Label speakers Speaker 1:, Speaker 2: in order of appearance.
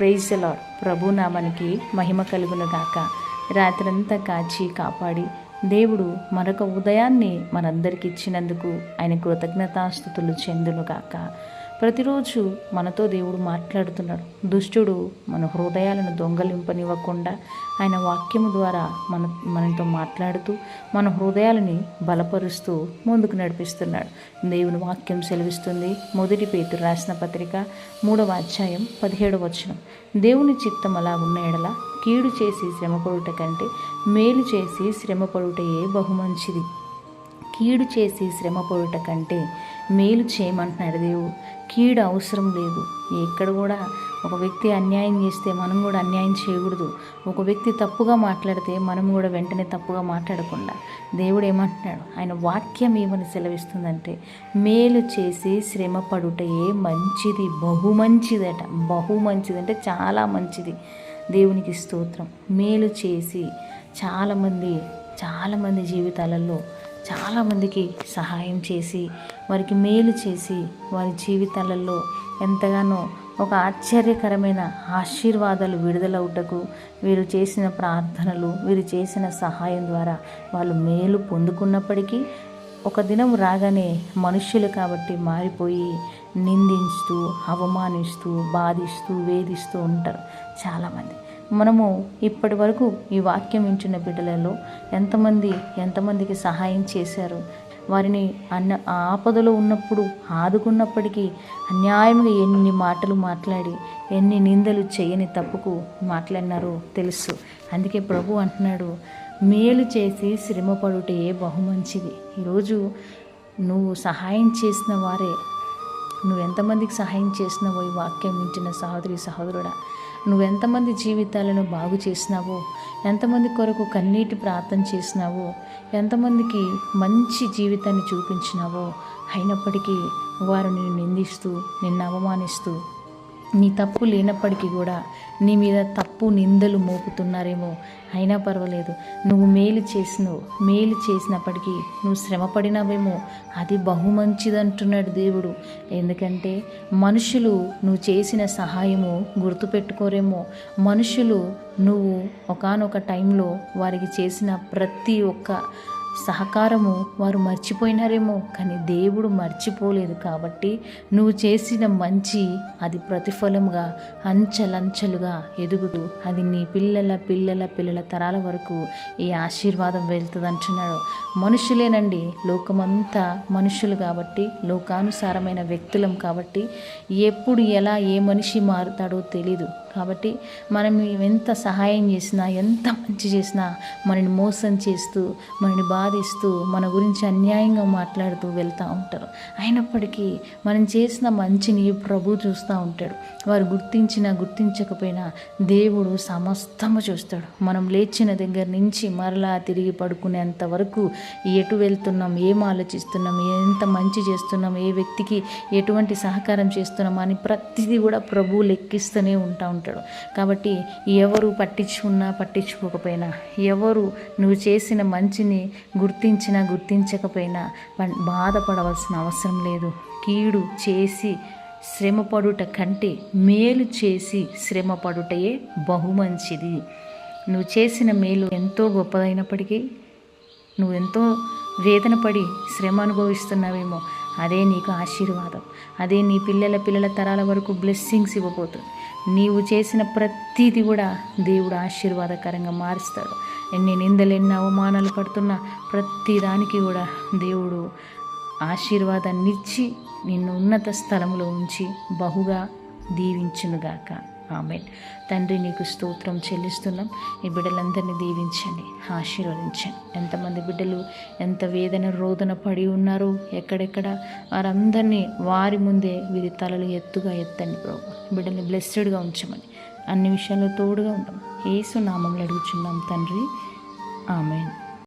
Speaker 1: Praise lord ప్రభు నామానికి మహిమ కలుగును గాక. రాత్రంతా కాచి కాపాడి దేవుడు మరొక ఉదయాన్ని మనందరికి ఇచ్చినందుకు ఆయన కృతజ్ఞతాస్థుతులు చెందునుగాక ప్రతిరోజు మనతో దేవుడు మాట్లాడుతున్నాడు. దుష్టుడు మన హృదయాలను దొంగలింపనివ్వకుండా ఆయన వాక్యము ద్వారా మన మనతో మాట్లాడుతూ మన హృదయాలని బలపరుస్తూ ముందుకు నడిపిస్తున్నాడు. దేవుని వాక్యం సెలవిస్తుంది. మొదటి పేతురు రాసిన పత్రిక మూడవ అధ్యాయం పదిహేడవ వచనం. దేవుని చిత్తం అలా ఉన్న ఎడల కీడు చేసి శ్రమపడుట కంటే మేలు చేసి శ్రమపడుటయే బహుమంచిది. కీడు చేసి శ్రమపడుట కంటే మేలు చేయమంటున్నాడు దేవుడు. కీడు అవసరం లేదు. ఎక్కడ కూడా ఒక వ్యక్తి అన్యాయం చేస్తే మనం కూడా అన్యాయం చేయకూడదు. ఒక వ్యక్తి తప్పుగా మాట్లాడితే మనం కూడా వెంటనే తప్పుగా మాట్లాడకుండా. దేవుడు ఏమంటున్నాడు? ఆయన వాక్యం ఏమని సెలవిస్తుందంటే మేలు చేసి శ్రమ పడుటయే మంచిది బహు మంచిదట. బహు మంచిది అంటే చాలా మంచిది. దేవునికి స్తోత్రం. మేలు చేసి చాలామంది చాలామంది జీవితాలలో చాలామందికి సహాయం చేసి వారికి మేలు చేసి వారి జీవితాలలో ఎంతగానో ఒక ఆశ్చర్యకరమైన ఆశీర్వాదాలు విడుదలవుటకు వీరు చేసిన ప్రార్థనలు వీరు చేసిన సహాయం ద్వారా వాళ్ళు మేలు పొందుకున్నప్పటికీ ఒక దినం రాగానే మనుష్యులు కాబట్టి మారిపోయి నిందిస్తూ అవమానిస్తూ బాధిస్తూ వేధిస్తూ ఉంటారు చాలామంది. మనము ఇప్పటి వరకు ఈ వాక్యం వింటున్న బిడ్డలలో ఎంతమంది ఎంతమందికి సహాయం చేశారు వారిని అన్న ఆపదలో ఉన్నప్పుడు ఆదుకున్నప్పటికీ అన్యాయంగా ఎన్ని మాటలు మాట్లాడి ఎన్ని నిందలు చేయని తప్పుకు మాట్లాడినారో తెలుసు. అందుకే ప్రభు అంటున్నాడు మేలు చేసి శ్రమపడుటే బహుమంచిది. ఈరోజు నువ్వు సహాయం చేసిన వారే నువ్వు ఎంతమందికి సహాయం చేసినావో ఈ వాక్యం ఇచ్చిన సహోదరి సహోదరుడా నువ్వెంతమంది జీవితాలను బాగు చేసినావో ఎంతమంది కొరకు కన్నీటి ప్రార్థన చేసినావో ఎంతమందికి మంచి జీవితాన్ని చూపించినావో అయినప్పటికీ వారు నిన్ను నిందిస్తూ నిన్ను అవమానిస్తూ నీ తప్పు లేనప్పటికీ కూడా నీ మీద తప్పు నిందలు మోపుతున్నారేమో. అయినా పర్వాలేదు. నువ్వు మేలు చేసినవు మేలు చేసినప్పటికీ నువ్వు శ్రమపడినావేమో. అది బహుమంచిదంటున్నాడు దేవుడు. ఎందుకంటే మనుషులు నువ్వు చేసిన సహాయము గుర్తుపెట్టుకోరేమో. మనుషులు నువ్వు ఒకానొక టైంలో వారికి చేసిన ప్రతి ఒక్క సహకారము వారు మర్చిపోయినారేమో కానీ దేవుడు మర్చిపోలేదు కాబట్టి నువ్వు చేసిన మంచి అది ప్రతిఫలముగా అంచెలంచెలుగా ఎదుగుతూ అది నీ పిల్లల పిల్లల పిల్లల తరాల వరకు ఈ ఆశీర్వాదం వెళ్తుంది అంటున్నాడు మనుషులేనండి లోకమంతా మనుషులు కాబట్టి లోకానుసారమైన వ్యక్తులం కాబట్టి ఎప్పుడు ఎలా ఏ మనిషి మారుతాడో తెలీదు. కాబట్టి మనం ఎంత సహాయం చేసినా ఎంత మంచి చేసినా మనని మోసం చేస్తూ మనని బాధిస్తూ మన గురించి అన్యాయంగా మాట్లాడుతూ వెళ్తూ ఉంటారు. అయినప్పటికీ మనం చేసిన మంచిని ప్రభు చూస్తూ ఉంటాడు. వారు గుర్తించినా గుర్తించకపోయినా దేవుడు సమస్తము చూస్తాడు. మనం లేచిన దగ్గర నుంచి మరలా తిరిగి పడుకునేంత వరకు ఎటు వెళ్తున్నాం ఏం ఆలోచిస్తున్నాం ఎంత మంచి చేస్తున్నాం ఏ వ్యక్తికి ఎటువంటి సహకారం చేస్తున్నాం అని ప్రతిదీ కూడా ప్రభు లెక్కిస్తూనే ఉంటా ఉంటాడు. కాబట్టి ఎవరు పట్టించుకున్నా పట్టించుకోకపోయినా ఎవరు నువ్వు చేసిన మంచిని గుర్తించినా గుర్తించకపోయినా బాధపడవలసిన అవసరం లేదు. కీడు చేసి శ్రమపడుట కంటే మేలు చేసి శ్రమపడుటయే బహుమంచిది. నువ్వు చేసిన మేలు ఎంతో గొప్పదైనప్పటికీ నువ్వు ఎంతో వేదన పడి శ్రమ అనుభవిస్తున్నావేమో అదే నీకు ఆశీర్వాదం. అదే నీ పిల్లల పిల్లల తరాల వరకు బ్లెస్సింగ్స్ ఇవ్వబోతుంది నీవు చేసిన ప్రతిదీ కూడా దేవుడు ఆశీర్వాదకరంగా మారుస్తాడు. ఎన్ని నిందలు ఎన్ని అవమానాలు పడుతున్నా ప్రతి దానికి కూడా దేవుడు ఆశీర్వాదాన్ని ఇచ్చి నిన్ను ఉన్నత స్థలంలో ఉంచి బహుగా దీవించునుగాక. ఆమె తండ్రి నీకు స్తోత్రం చెల్లిస్తున్నాం. ఈ బిడ్డలందరినీ దీవించండి ఆశీర్వదించండి. ఎంతమంది బిడ్డలు ఎంత వేదన రోదన పడి ఉన్నారో ఎక్కడెక్కడ వారందరినీ వారి ముందే వీరి తలలు ఎత్తుగా ఎత్తండి ప్రభు. బిడ్డల్ని బ్లెస్సెడ్గా ఉంచమని అన్ని విషయాల్లో తోడుగా ఉంటాం ఏసు నామంలో అడుగుచున్నాం తండ్రి. ఆమెన్.